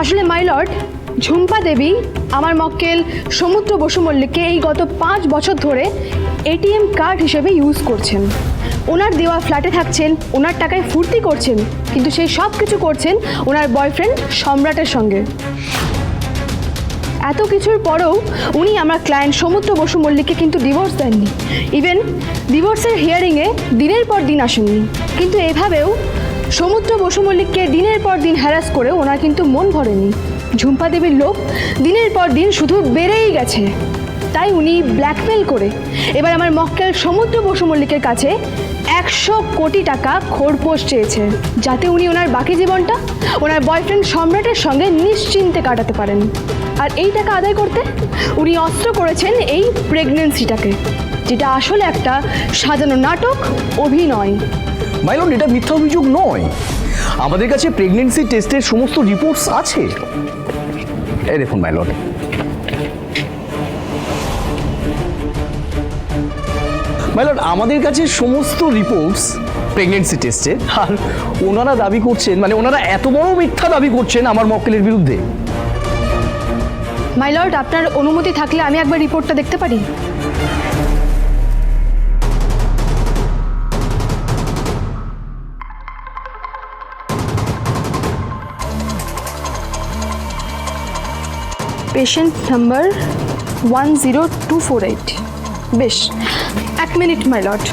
আসলে মাইলর্ড ঝুম্পা দেবী আমার মক্কেল সমুদ্র বসু মল্লিককে এই গত পাঁচ বছর ধরে এটিএম কার্ড হিসেবে ইউজ করছেন। ওনার দেওয়া ফ্ল্যাটে থাকছেন, ওনার টাকায় ফুর্তি করছেন, কিন্তু সেই সব কিছু করছেন ওনার বয়ফ্রেন্ড সম্রাটের সঙ্গে। এত কিছুর পরেও উনি আমার ক্লায়েন্ট সমুদ্র বসু মল্লিককে কিন্তু ডিভোর্স দেননি। ইভেন ডিভোর্সের হিয়ারিংয়ে দিনের পর দিন আসেননি। কিন্তু এভাবেও সমুদ্র বসু মল্লিককে দিনের পর দিন হ্যারাস করে ওনার কিন্তু মন ভরেনি। ঝুম্পা দেবীর লোক দিনের পর দিন শুধু বেড়েই গেছে। তাই উনি ব্ল্যাকমেল করে এবার আমার মক্কেল সমুদ্র বসু মল্লিকের কাছে একশো কোটি টাকা খোরপোশ চেয়েছে, যাতে উনি ওনার বাকি জীবনটা ওনার বয়ফ্রেন্ড সম্রাটের সঙ্গে নিশ্চিন্তে কাটাতে পারেন। আর এই টাকা আদায় করতে উনি অস্ত্র করেছেন এই প্রেগনেন্সিটাকে যেটা আসলে একটা সাজানো নাটক, অভিনয়। মাইলন এটা মিথ্যা অভিযোগ নয়। আমাদের কাছে প্রেগনেন্সি টেস্টের সমস্ত রিপোর্টস আছে। এই দেখুন মাইলন মাইলন আমাদের কাছে সমস্ত রিপোর্টস প্রেগনেন্সি টেস্টে আর ওনারা দাবি করছেন মানে ওনারা এত বড় মিথ্যা দাবি করছেন আমার মক্কেলের বিরুদ্ধে। মাই লর্ড আপনার অনুমতি থাকলে আমি একবার রিপোর্টটা দেখতে পারি? Patient number one zero two four eight বেশ এক minute my lord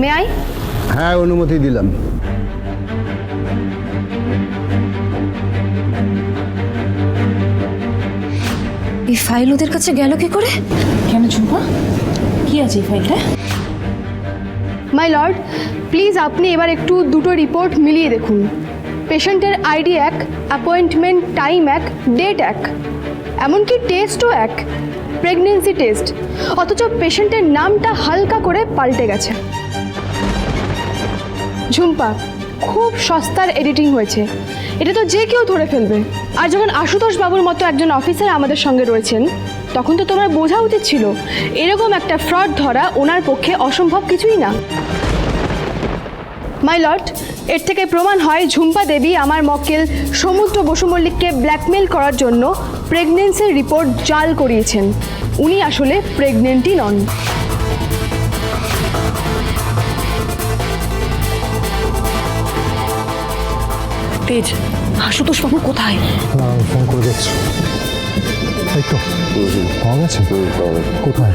may I হ্যাঁ অনুমতি দিলাম। ফাইল ওদের কাছে গেল কি করে? কেন ঝুম্পা কি আছে এই ফাইলটা? মাই লর্ড প্লিজ আপনি এবার একটু দুটো রিপোর্ট মিলিয়ে দেখুন। পেশেন্টের আইডি এক অ্যাপয়েন্টমেন্ট টাইম এক ডেট এক এমনকি টেস্টও এক প্রেগনেন্সি টেস্ট অথচ পেশেন্টের নামটা হালকা করে পাল্টে গেছে। ঝুম্পা খুব সস্তার এডিটিং হয়েছে। এটা তো যে কেউ ধরে ফেলবে। আর যখন আশুতোষ বাবুর মতো একজন অফিসার আমাদের সঙ্গে রয়েছেন, তখন তো তোমার বোঝা উচিত ছিল, এরকম একটা ফ্রড ধরা ওনার পক্ষে অসম্ভব কিছুই না। মাই লর্ড এর থেকে প্রমাণ হয় ঝুম্পা দেবী আমার মক্কেল সমুদ্র বসু মল্লিককে ব্ল্যাকমেল করার জন্য প্রেগনেন্সির রিপোর্ট জাল করিয়েছেন। উনি আসলে প্রেগনেন্টই নন। তেজ আশুতোষ বাবু কোথায়? আমি ফোন করে দেখছি। এই তো পাওয়া গেছে। কোথায়?